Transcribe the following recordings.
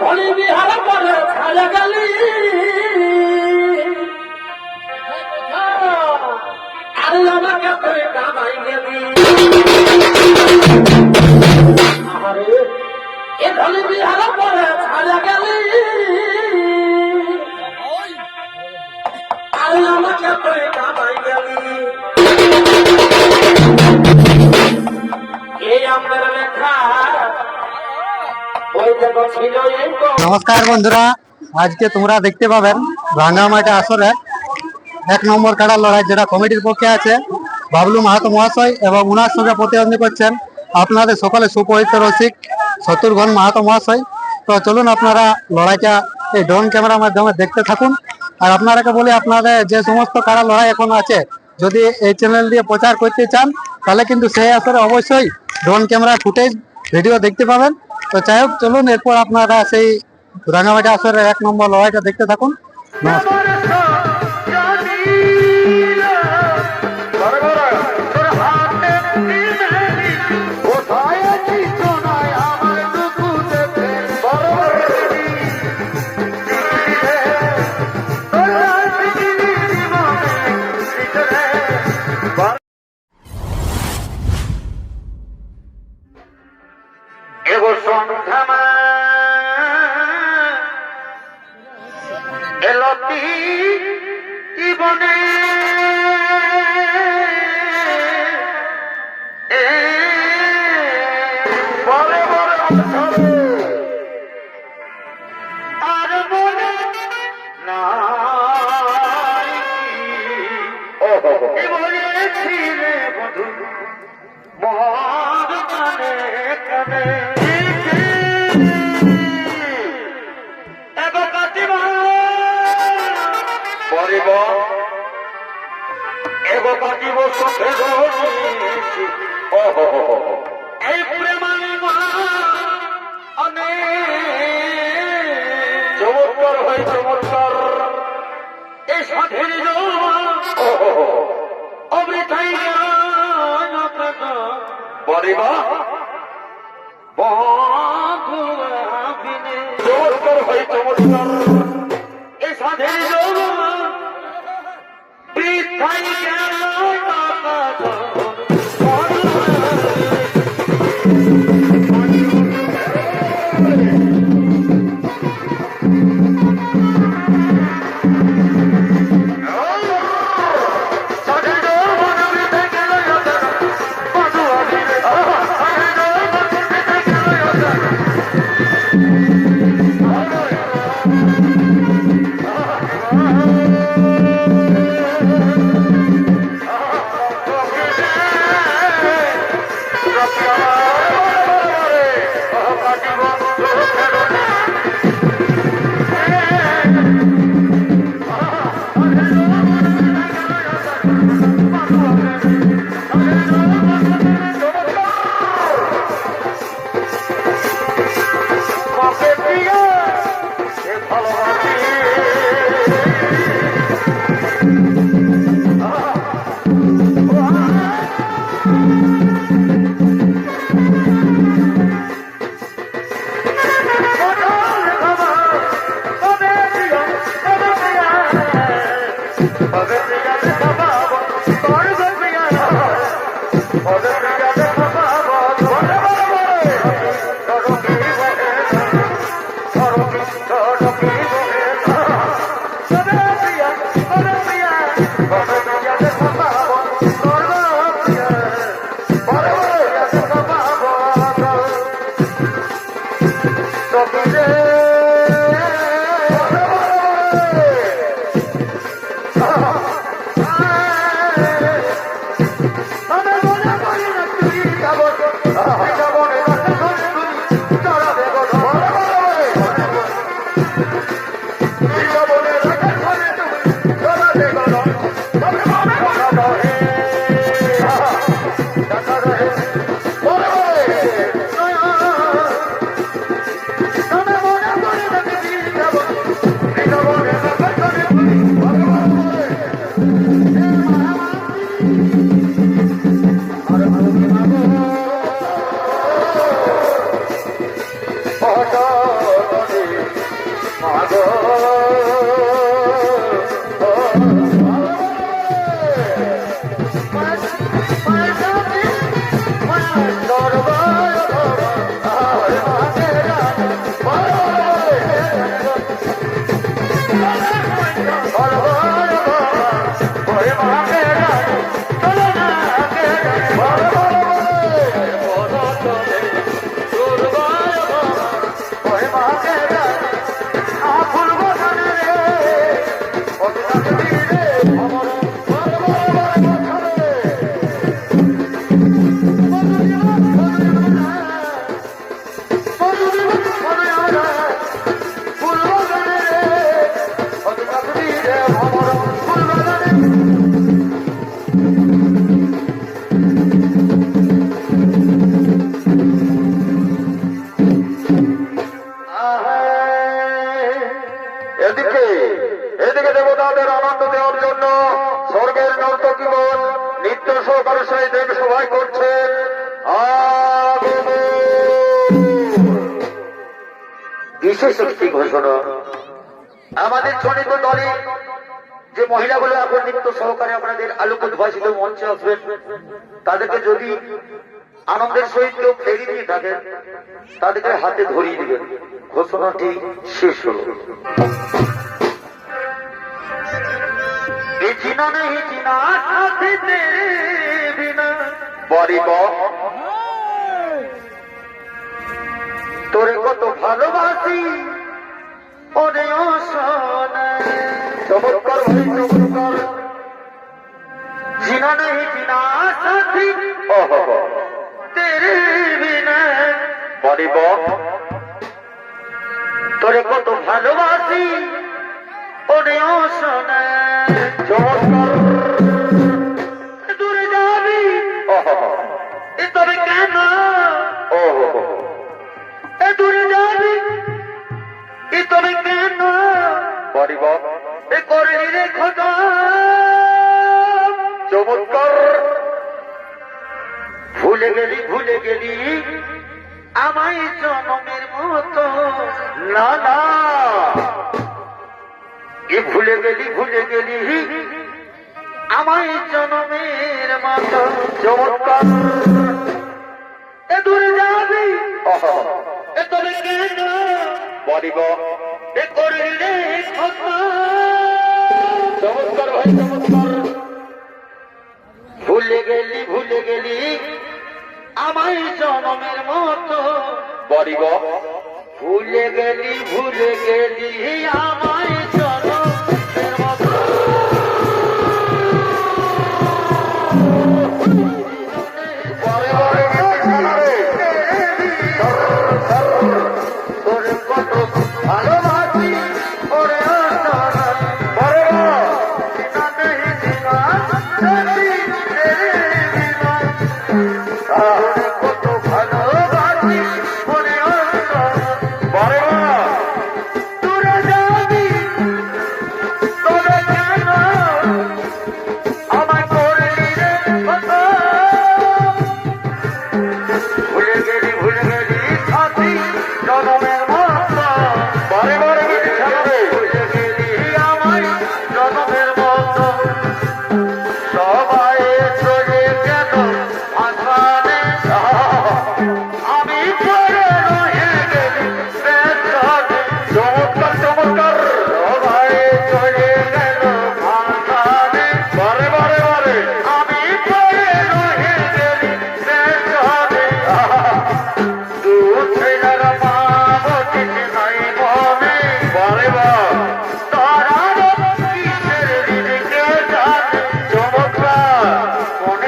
ধনী বিহার করে ছাড়া গেলি। আর আমাকে তুই কামাই গেলি। আরে, এ ধনী বিহার করে ছাড়া গেলি। আর আমাকে তুই কামাই গেলি। এই আমাদের লেখা নমস্কার বন্ধুরা, আজকে তোমরা দেখতে পাবেন রাঙ্গামাটি আসরে এক নম্বর কাড়ার লড়াই যেটা কমিটির পক্ষে আছে। বাবলু মাহাতো মহাশয় এবং ওনার সঙ্গে প্রতিদ্বন্দ্বী করছেন আপনাদের সকলে সুপরিচিত রসিক শত্রুঘ্ন মাহাতো মহাশয়। তো চলুন আপনারা লড়াইটা এই ড্রোন ক্যামেরার মাধ্যমে দেখতে থাকুন। আর আপনারাকে বলি, আপনাদের যে সমস্ত কাড়া লড়াই এখন আছে, যদি এই চ্যানেল দিয়ে প্রচার করতে চান, তাহলে কিন্তু সেই আসরে অবশ্যই ড্রোন ক্যামেরা ফুটেজ, ভিডিও দেখতে পাবেন। তো যাই হোক, চলুন, এরপর আপনারা সেই রাঙামাটি আসরের এক নম্বর লড়াইটা দেখতে থাকুন। নমস্কার। জীবনে Só deles এদিকে এদিকে দেবতাদের আনন্দ দেওয়ার জন্য স্বর্গের নর্তকীগণ নিত্য সহকারে সেই দেব সভায় করছেন। বিশেষ একটি ঘোষণা। আমাদের চলিত দলে যে মহিলাগুলো এখন নিত্য সহকারে আপনাদের আলোক উদ্ভাসিত মঞ্চে আসবেন, তাদেরকে যদি আনন্দের সহিত কেউ ফেরি নিয়ে থাকেন তাদেরকে হাতে ধরিয়ে দিবেন। ঘোষণাটি শেষ হল। তোরে কত ভালোবাসি চমৎকার চমৎকার। জিনা নেই জিনা সাথী। ওহ বড়ি তোরে কত ভালোবাসি ওরে দূরে যাবি? তবে কেন? এ দূরে যাবি? এ তবে কেন? পরিব এ করলি রে খোদা। চমৎকার। ভুলে গেলি ভুলে গেলি। আমায় জনমের মতো লালা এ ভুলে গেলি ভুলে গেলি? আমায় জনমের মতো। চমৎকার। বলিব ভুলে গেলি ভুলে গেলি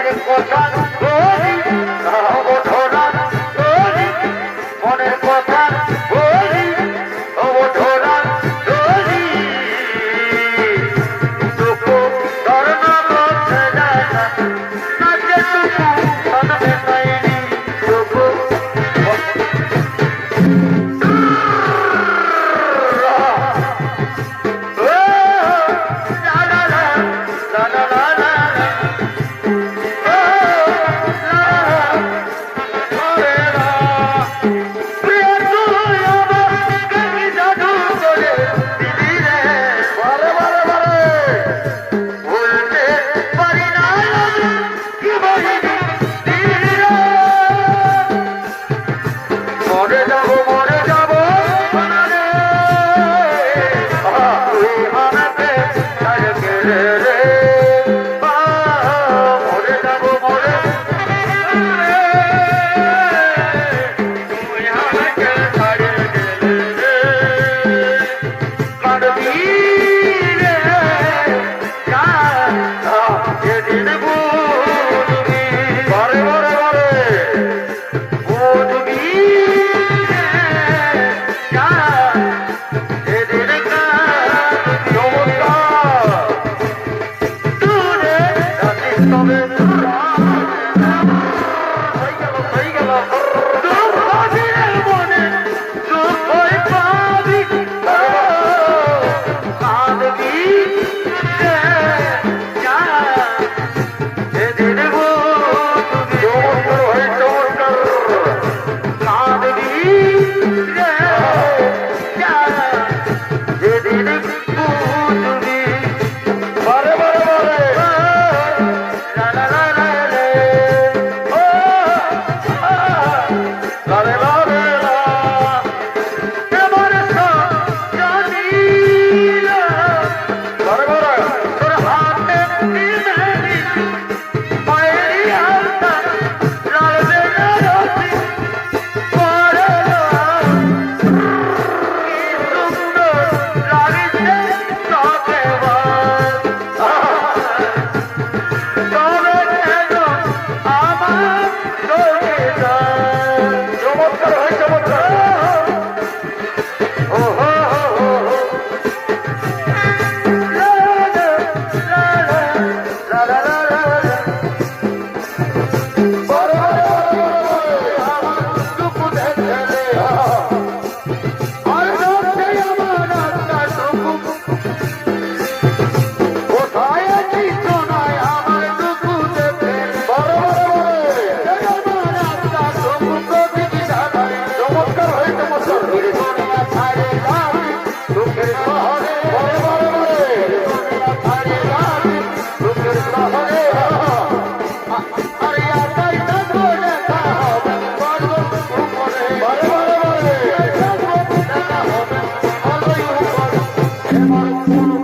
Dragon's Fortune.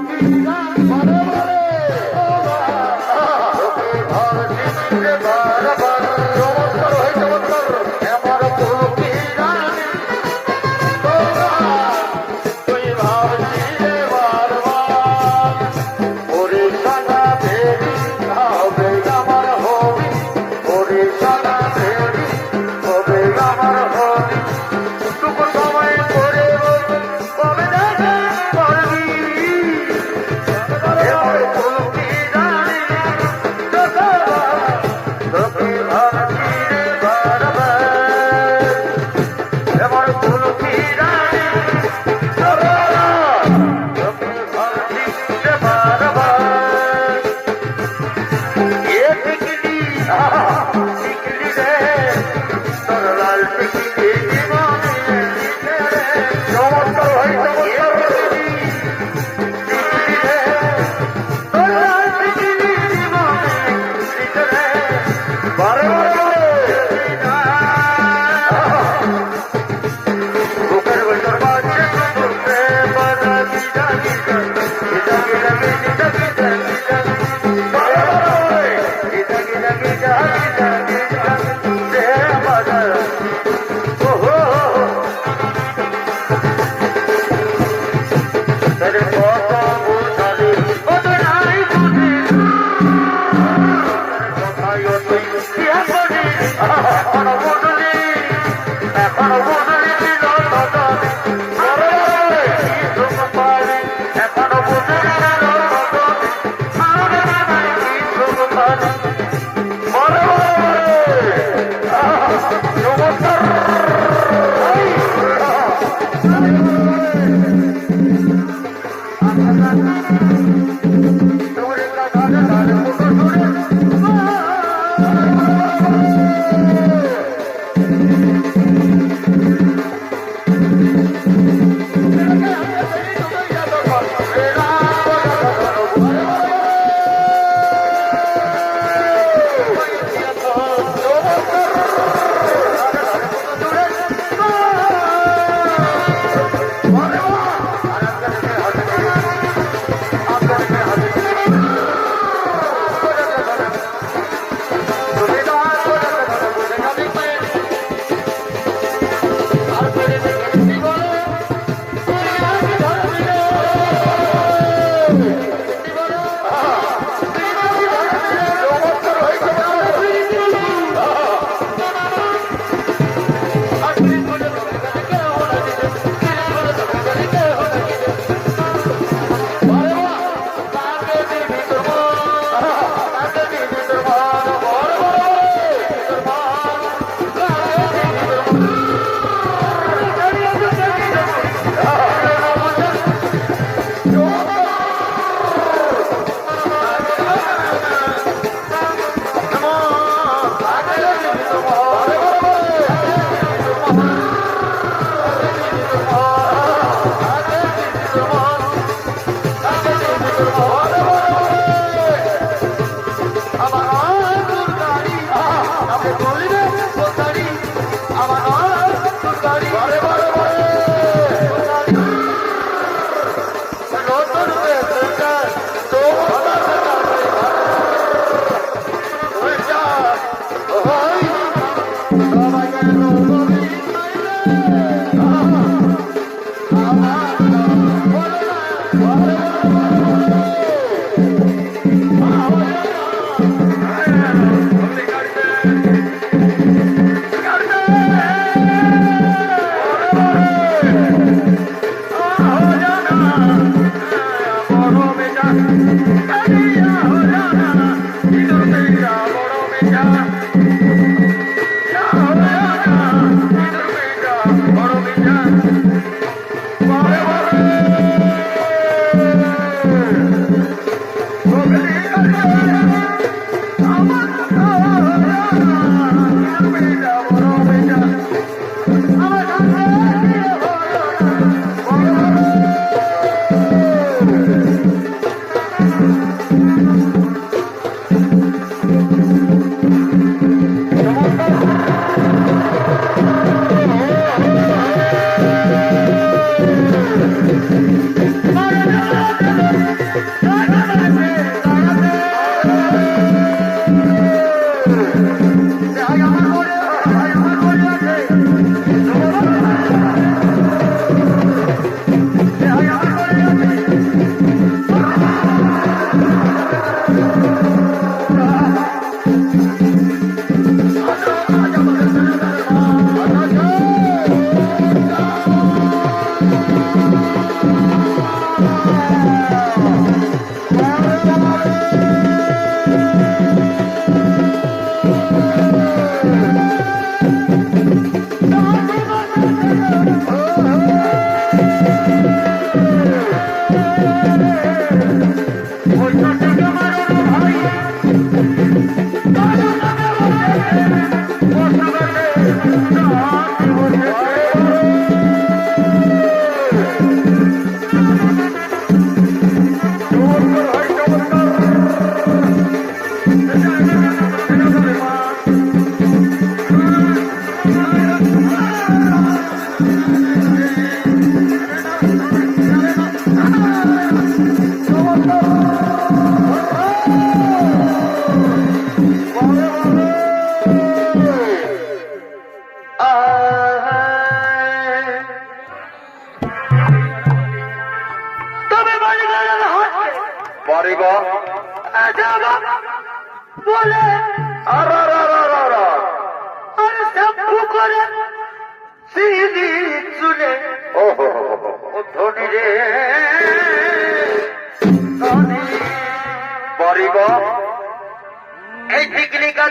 Irá, Farão.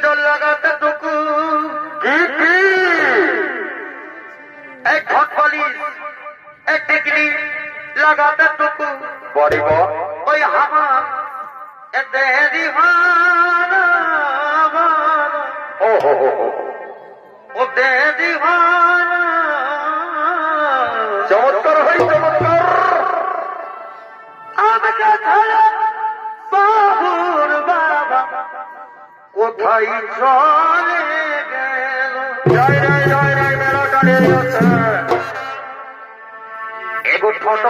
কাজল লাগাতে টুকু কি কি? এই ঠট পলিশ এই টিকলি লাগাতে টুকু গো ওই হামার দেরি ও হো হো। ও দেরি চমৎকার ভাই চমৎকার। আমাকে কোথায় চলে জয় জয় মেলা দাঁড়িয়ে এগো ঠোঁট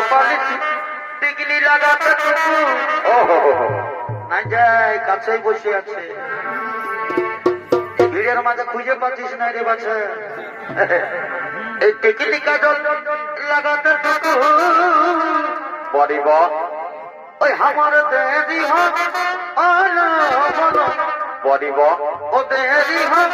মাঝে খুঁজে পাচ্ছিস না রে বাছা। এই টিকলি কাজল লাগাতে টুকু পরে ওই আমার দেরি হোক আলো বলো পরে গো ও দেরি হোক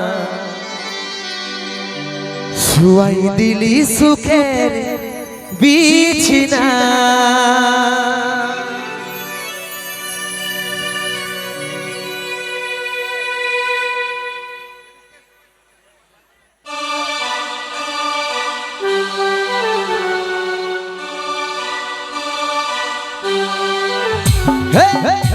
শুয়াই দিলি সুখের বিছিনা। তাহলে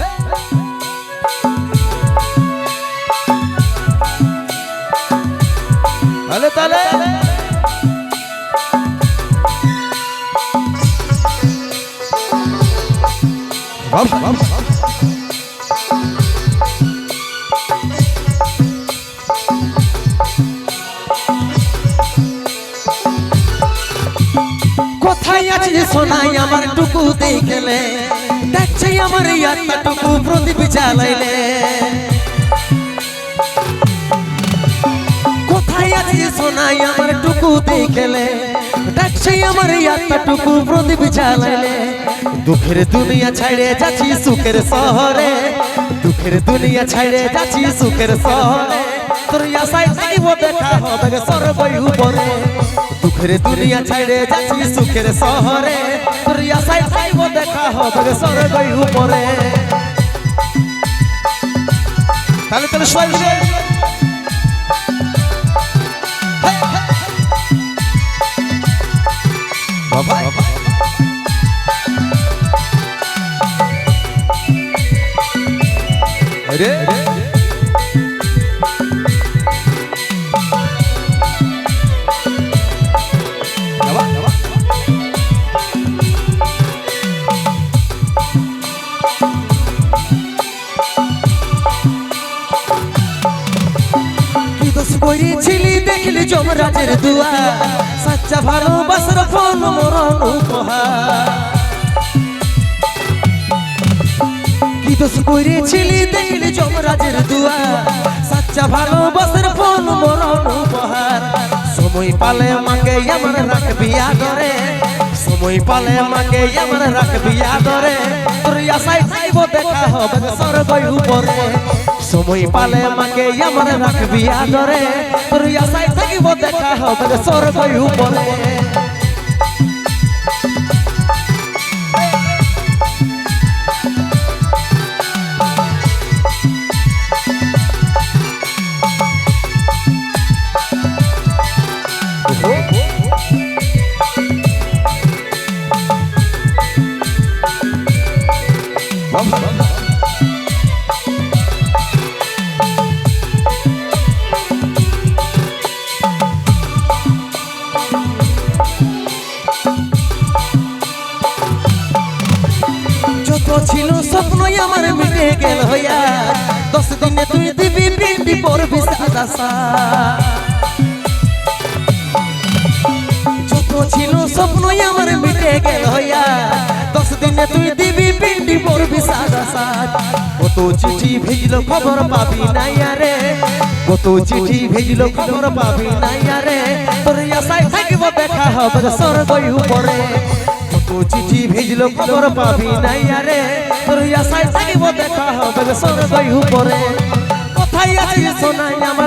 সোনাই আমার টুকু দেখলে দেখছে আমার ইয়াত্তা টুকু প্রদীপ জ্বালাইলে। কোথায় আছে সোনাই আমার টুকু দেখলে ডাকছে আমার ইয়াত্তা টুকু প্রদীপ জ্বালাইলে। দুঃখের দুনিয়া ছাড়ে যাচ্ছি সুখের শহরে, দুঃখের দুনিয়া ছাড়ে যাচ্ছি সুখের শহরে। তোর আশায় থাকিব দেখা হবে সর্বই উপরে দুঃখের দুনিয়া ছাড়ে যাচ্ছি, সুখের শহরে। তোর আশায় থাকিব দেখা হবে সর্বই উপরে। তাহলে তাহলে সবাই মিলে। বাবা আরে। বাবা যমরাজের দুয়া। সাচ্চা ভালোবাসার ফল মরণ উপহার। কি দোষ করেছিলি দেখলি যমরাজের দুয়া? সাচ্চা ভালোবাসার ফল মরণ উপহার। সময় পালে মাকে আমার রাখবি আদরে সময় পালে মাকে আমার রাখবি আদরে তোর আশায় চাইব দেখা হবে সর্বই উপরে সময় পালে মাকে আমার রাখবি আদরে তোর আশায় থাকিব দেখা হবে সর্বই উপরে। যত গেল হইয়া দশ দিনে তুই দিবি পিন্ডি পড়বি সাদা যত ছিল স্বপ্নই আমার মিটে গেল হইয়া দশ দিনে তুই দিবি পিন্ডি পড়বি সাদা সাদ কত চিঠি ভেজলো খবর পাবি নাই আরে, কত চিঠি ভেজলো খবর পাবি নাই আরে, তোর আশায় থাকিব দেখা হবে স্বর্গই উপরে। কত চিঠি ভেজলো খবর পাবি নাই আরে। তোর আশায় থাকিব দেখা হবে স্বর্গই উপরে। কোথায় আছিস সোনাই আমার